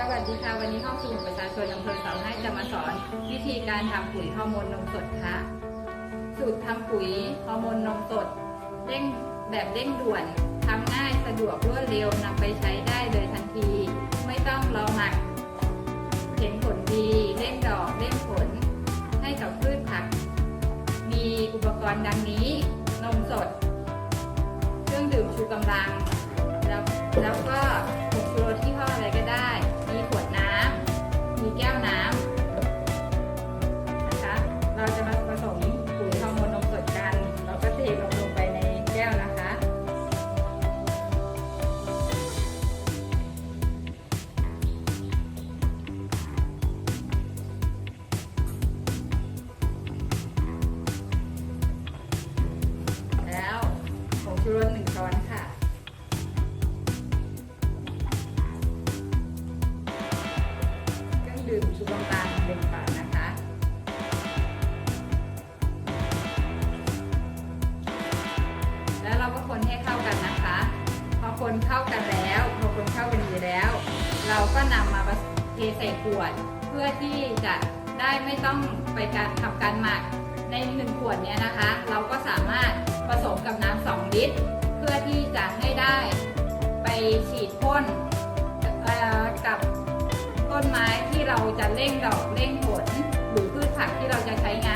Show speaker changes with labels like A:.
A: สวัสดีค่ะ วันนี้ห้องสมุดประชาชนอำเภอเสาให้จะมาสอน วิธีการทำปุ๋ยฮอร์โมนนมสดค่ะ สูตรทำปุ๋ยฮอร์โมนนมสดเร่งแบบเร่งด่วนทำง่ายสะดวกรวดเร็วนำไปใช้ได้เลยทันที ไม่ต้องรอหมัก เห็นผลดีเร่งดอกเร่งผล ให้กับพืชผัก มีอุปกรณ์ดังนี้นมสด เครื่องดื่มชูกำลังแล้วแล้ว คนเข้ากันแล้วพอคนเข้ากันดีแล้ว เราก็นำมาเทใส่ขวด เพื่อที่จะได้ไม่ต้องไปการทำการหมักในหนึ่งขวดเนี้ยนะคะ เราก็สามารถผสมกับน้ำสองลิตร เพื่อที่จะให้ได้ไปฉีดพ่นกับต้นไม้ที่เราจะเร่งดอกเร่งผลหรือพืชผักที่เราจะใช้งาน